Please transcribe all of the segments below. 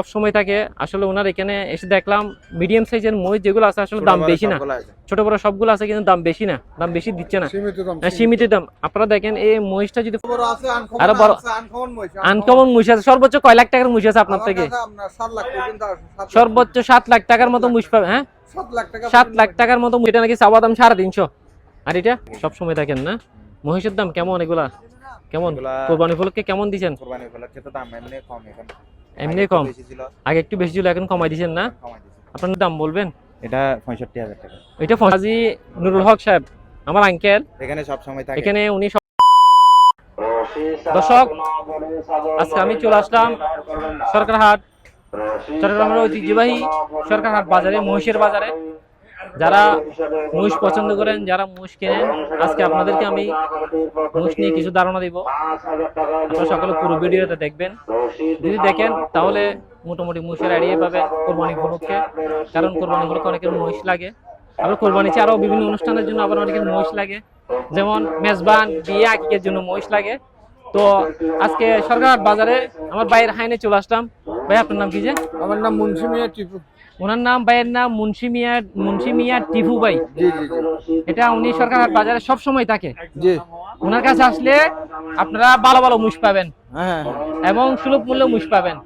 সব সময় থাকে। আসলে ওনার এখানে এসে দেখলাম মিডিয়াম সাইজের মহিষ যেগুলো আছে আসলে দাম বেশি না। ছোট বড় সবগুলো আছে কিন্তু দাম বেশি না দাম বেশি দিচ্ছে না। সীমিত দাম হ্যাঁ, সীমিত। দাম। আপনারা দেখেন এই মহিষটা যদি বড় আছে আনকমন আরও বড়- আছে আনকমন মহিষ আছে। সর্বোচ্চ কয় লাখ টাকার মহিষ আছে আপনার থেকে? আপনার 7 লাখ পর্যন্ত আছে, সাত লাখ। সর্বোচ্চ সাত লাখ টাকার মতো মহিষ পাবে হ্যাঁ? সাত লাখ টাকা সাত লাখ টাকার মতো এটা নাকি চাওয়া দাম সাড়ে তিনশো। আর এটা? সব সময় দেখেন না? মহিষের দাম কেমন এগুলা? কেমন? কোরবানি উপলক্ষে কেমন দিছেন কোরবানি উপলক্ষে তো দাম এমনি কম এখন। এমনি কম। ছিল। আগে একটু বেশি ছিল এখন কমাই দিছেন না? আপনার দাম বলবেন? এটা পঁয়ষট্টি হাজার টাকা। এটা ফরাজি নুরুল হক সাহেব আমার আঙ্কেল এখানে সব সময় থাকে। এখানে উনি সব- দর্শক আজকে আমি চলে আসলাম সরকারহাট। চট্টগ্রামের ঐতিহ্যবাহী সরকারহাট বাজারে মহিষের বাজারে। যারা মহিষ পছন্দ করেন, যারা মহিষ কেনেন, আজকে আপনাদেরকে আমি মহিষ নিয়ে কিছু ধারণা দিব। আপনারা সকলে পুরো ভিডিওটা দেখবেন। যদি দেখেন, তাহলে মোটামুটি মহিষের আইডিয়া পাবেন কোরবানি উপলক্ষে। কারণ কোরবানি উপলক্ষে অনেকের মহিষ লাগে। আবার কোরবানি ছাড়াও বিভিন্ন অনুষ্ঠানের জন্য আবার অনেকের মহিষ লাগে। যেমন মেজবান, বিয়ে আকিকের জন্য মহিষ লাগে। তো আজকে সরকার বাজারে আমার বাইরের হাইনে চলে আসলাম। ভাই, আপনার নাম কি যে? আমার নাম মুন্সি মিয়া টিপু। ওনার নাম ভাইয়ের নাম মুন্সি মিয়া মুন্সি মিয়া টিপু ভাই। এটা উনি সরকার বাজারে সব সময় থাকে ওনার কাছে আসলে আপনারা ভালো ভালো মুষ পাবেন হ্যাঁ এবং সুলভ মূল্যে মুষ পাবেন।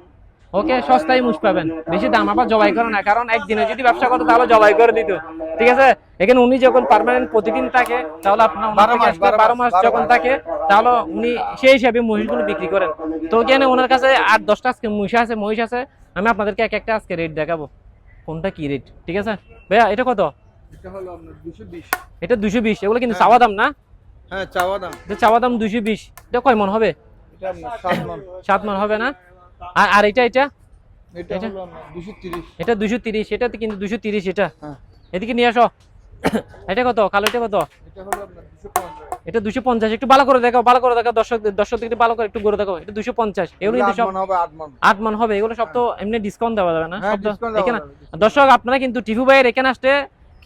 ওকে সস্তায় মুষ পাবেন। বেশি দাম আবার জবাই করে না কারণ একদিনে যদি ব্যবসা করতো তাহলে জবাই করে দিত। ঠিক আছে? এখানে উনি যখন পারমানেন্ট প্রতিদিন থাকে তাহলে আপনার বারো মাস, মাস, মাস যখন থাকে তাহলে উনি সেই হিসাবে মহিষগুলো বিক্রি করেন। তো এখানে ওনার কাছে আট দশটা আজকে মহিষ আছে মহিষ আছে। আমি আপনাদেরকে এক একটা আজকে রেট দেখাবো। কোনটা কি রেট ঠিক আছে? ভাইয়া এটা কত? এটা হলো আপনার 220 এটা দুশো বিশ এগুলো কিন্তু। চাওয়া দাম না? হ্যাঁ চাওয়া দাম। এটা চাওয়া দাম দুশো বিশ এটা কয় মন হবে? এটা 7 মন। সাত মন হবে না? আর আর এটা এটা? এটা? হলো 230 এটা দুশো তিরিশ এটা কিন্তু দুশো তিরিশ এটা। হ্যাঁ। এদিকে নিয়ে আসো। এটা কত? কালো এটা কত? এটা হলো আপনার 250 এটা দুশো পঞ্চাশ একটু ভালো করে দেখো ভালো করে দেখো দর্শক দর্শক একটু ভালো করে একটু করে দেখো এটা দুশো পঞ্চাশ এগুলো কিন্তু সব আট মন হবে 8 আট হবে এগুলো সব তো এমনি ডিসকাউন্ট দেওয়া যাবে না হ্যাঁ এখানে দর্শক আপনারা কিন্তু টিভি ভাইয়ের এখানে আসতে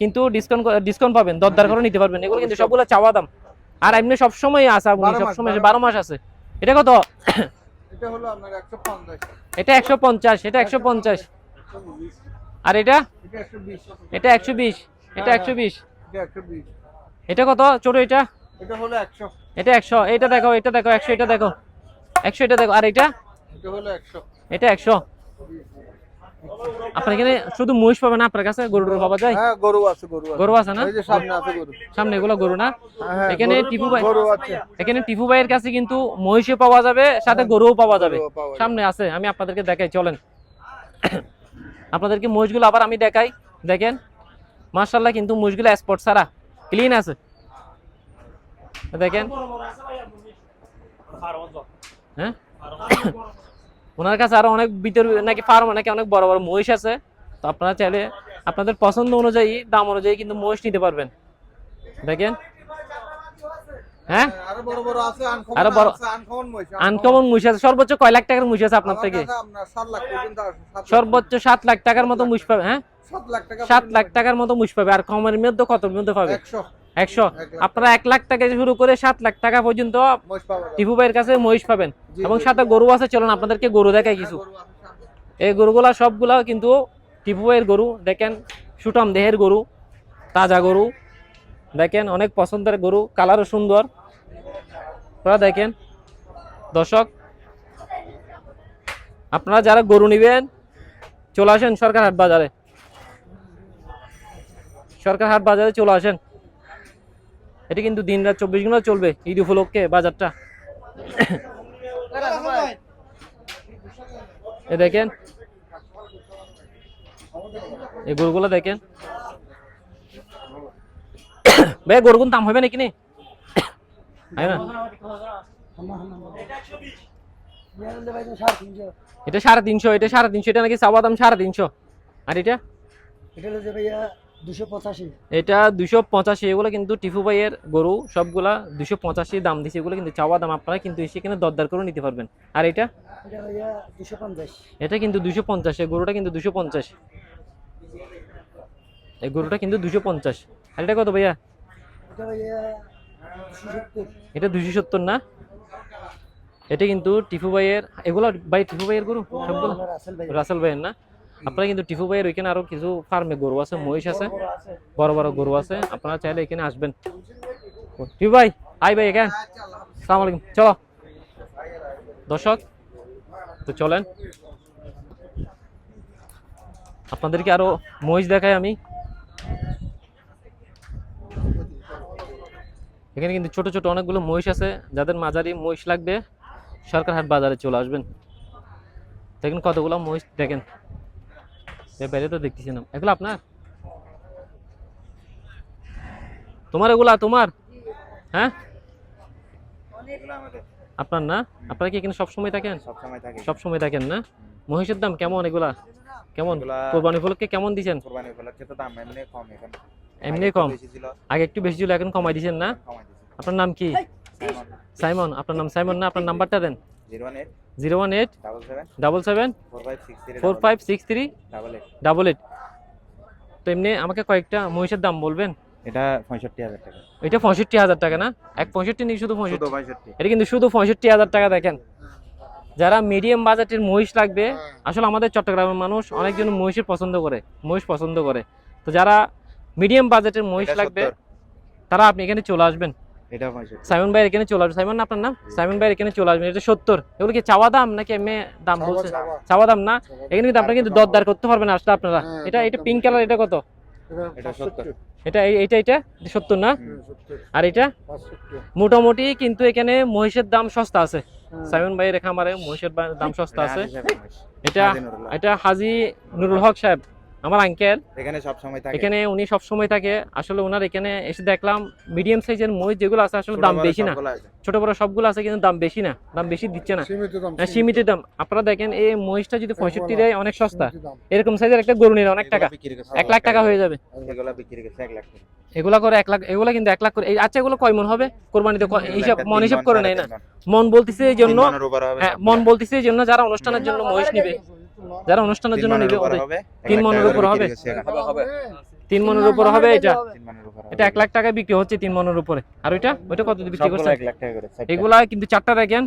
কিন্তু ডিসকাউন্ট ডিসকাউন্ট পাবেন দরদার করে নিতে পারবেন এগুলো কিন্তু সবগুলো চাওয়া দাম। আর এমনি সবসময় উনি সবসময় বারো মাস আছে। এটা কত? এটা হলো আপনার 150 এটা একশো পঞ্চাশ এটা একশো পঞ্চাশ। আর এটা? এটা একশো বিশ। এটা একশো বিশ এটা 120 এটা কত? ছোট এটা? এটা হলো 100 এটা দেখো এটা দেখো একশো এটা দেখো। একশো এটা দেখো আর এটা? এটা হলো 100 এটা একশো। আপনার এখানে শুধু মহিষ পাবেন না আপনার কাছে? গরু পাওয়া যায়? হ্যাঁ গরু আছে গরু আছে। গরু আছে না? এই যে সামনে আছে গরু। সামনে এগুলো গরু না? হ্যাঁ, হ্যাঁ, এখানে টিপু ভাই গরু আছে। এখানে টিপু ভাইয়ের কাছে কিন্তু মহিষও পাওয়া যাবে সাথে গরুও পাওয়া যাবে। সামনে আছে আমি আপনাদেরকে দেখাই চলেন। আপনাদেরকে মহিষগুলো আবার আমি দেখাই। দেখেন মার্শাল্লাহ কিন্তু মহিষগুলো স্পট ছাড়া ক্লিন আছে। দেখেন হ্যাঁ ওনার কাছে আরও অনেক ভিতর নাকি ফার্ম নাকি অনেক বড় বড় মহিষ আছে। তো আপনারা চাইলে আপনাদের পছন্দ অনুযায়ী দাম অনুযায়ী কিন্তু মহিষ নিতে পারবেন। দেখেন হ্যাঁ? আরও বড় আনকমন আছে। সর্বোচ্চ কয় লাখ টাকার মহিষ আছে আপনার থেকে? কাছে আপনার 7 লাখ পর্যন্ত আছে সাত লাখ- সর্বোচ্চ সাত লাখ টাকার মতো মহিষ পাবে হ্যাঁ? 7 লাখ টাকা সাত লাখ টাকার মতো মহিষ পাবে আর কমের মধ্যে কত মধ্যে পাবে? 100 একশো। আপনারা এক লাখ টাকা থেকে শুরু করে সাত লাখ টাকা পর্যন্ত। টিপু ভাইয়ের কাছে মহিষ পাবেন। এবং সাথে গরু আছে চলুন আপনাদেরকে গরু দেখাই কিছু। সামনে। এই গরুগুলা সবগুলা কিন্তু টিপু ভাইয়ের গরু দেখেন সুটাম দেহের গরু তাজা গরু দেখেন অনেক পছন্দের গরু কালারও সুন্দর। আপনারা দেখেন দর্শক আপনারা যারা গরু নেবেন চলে আসেন সরকার হাট বাজারে। সরকার হাট বাজারে চলে আসেন। এটা কিন্তু দিন রাত চব্বিশ ঘণ্টা চলবে ঈদ উপলক্ষে বাজারটা। দেখেন। এই গরুগুলো দেখেন। ভাই গরুগুন দাম হবে নাকি এটা সাড়ে তিনশো, এটা সাড়ে তিনশো, এটা নাকি চাওয়া দাম সাড়ে তিনশো। আর এটা? এটা এটা দুশো পঁচাশি এগুলো কিন্তু টিফু ভাইয়ের গরু সবগুলা দুশো পঁচাশি দাম দিছে এগুলো কিন্তু চাওয়া দাম আপনারা কিন্তু সেখানে দরদার করে নিতে পারবেন। আর এটা? এটা কিন্তু দুশো পঞ্চাশ এই গরুটা কিন্তু দুশো পঞ্চাশ। এই গরুটা কিন্তু দুশো পঞ্চাশ। আর এটা কত ভাইয়া? এটা দুশো সত্তর। এটা দুশো সত্তর না? এটা কিন্তু টিফু ভাইয়ের এগুলো ভাই টিফু ভাইয়ের গরু? সবগুলো? রাসেল ভাইয়ের না? আপনারা কিন্তু টিফু ভাইয়ের ওইখানে আরও কিছু ফার্মে গরু আছে মহিষ আছে বড় বড় গরু আছে আপনারা চাইলে এখানে আসবেন। টিফু ভাই আই ভাই এখানে। সালাম আলাইকুম চলো। দর্শক তো চলেন। আপনাদেরকে আরও মহিষ দেখাই আমি। এখানে কিন্তু ছোট ছোট অনেকগুলো মহিষ আছে যাদের মাঝারি মহিষ লাগবে সরকার হাট বাজারে চলে আসবেন। দেখেন কতগুলো মহিষ দেখেন। বাইরে তো দেখতেছি না। এগুলো আপনার? তোমার এগুলা তোমার? হ্যাঁ? আপনার না? আপনারা কি এখানে সবসময় থাকেন? সবসময় থাকে। সবসময় থাকেন না? মহিষের দাম কেমন এগুলা? কেমন? কোরবানি উপলক্ষে কেমন দাম এমনি কম এখন। এমনি আগে একটু কম? বেশি ছিল। আগে একটু বেশি ছিল এখন কমাই দিছেন না? আপনার নাম কি? সাইমন। আপনার নাম সাইমন না? আপনার নাম্বারটা দেন। Zero zero one eight double seven four five six three double eight তো এমনি আমাকে কয়েকটা মহিষের দাম বলবেন? এটা পঁয়ষট্টি হাজার টাকা। এটা পঁয়ষট্টি হাজার টাকা না? এক পঁয়ষট্টি নেই শুধু পঁয়ষট্টি। এটা কিন্তু শুধু পঁয়ষট্টি হাজার টাকা দেখেন। যারা মিডিয়াম বাজেটের মহিষ লাগবে আসলে আমাদের চট্টগ্রামের মানুষ অনেকজন মহিষের পছন্দ করে মহিষ পছন্দ করে। তো যারা মিডিয়াম বাজেটের মহিষ লাগবে তারা আপনি এখানে চলে আসবেন। এটা সাইমন ভাই এখানে চলে আসবেন সাইমন না আপনার নাম? সাইমন ভাই এখানে চলে আসবেন এটা সত্তর। এগুলো কি চাওয়া দাম নাকি এমনি দাম বলছে? চাওয়া। দাম না? এখানে কিন্তু আপনারা কিন্তু দরদার করতে পারবেন আসলে আপনারা। এটা এটা পিঙ্ক কালার এটা কত? এটা সত্তর। এটা এটা এটা? সত্তর না? আর এটা? মোটামুটি কিন্তু এখানে মহিষের দাম সস্তা আছে। সাইমন ভাইয়ের খামারে মহিষের দাম সস্তা আছে। এটা। এটা হাজি নুরুল হক সাহেব। আমার আঙ্কেল এখানে সব সময় থাকে। এখানে উনি সব সময় থাকে। আসলে ওনার এখানে এসে দেখলাম মিডিয়াম সাইজের মহিষ যেগুলো আছে আসলে দাম বেশি না। ছোট বড় সবগুলো আছে কিন্তু দাম বেশি না। দাম বেশি দিচ্ছে না। হ্যাঁ, সীমিত। দাম। আপনারা দেখেন এই মহিষটা যদি পঁয়ষট্টি দেয় অনেক সস্তা। এরকম সাইজের একটা গরু নিলে অনেক টাকা। এক লাখ টাকা হয়ে যাবে। এগুলা বিক্রি করছে এক লাখ টাকা এগুলা করে এক লাখ এগুলা কিন্তু এক লাখ করে। আচ্ছা এগুলো কয় মন হবে? কোরবানিতে হিসাব মন হিসাব করে নেয় না। মন। বলতেছে এই জন্য হ্যাঁ মন। বলতেছে এই জন্য যারা অনুষ্ঠানের জন্য মহিষ নিবে। যারা অনুষ্ঠানের জন্য নিবে হবে, তিন মনের উপর হবে? তিন মনের উপর হবে এটা? তিন মণের উপর হবে। এটা এক লাখ টাকায় বিক্রি হচ্ছে তিন মনের উপরে। আর ওইটা? ওইটা কত দিয়ে বিক্রি করছে। এগুলা কিন্তু চারটা দেখেন।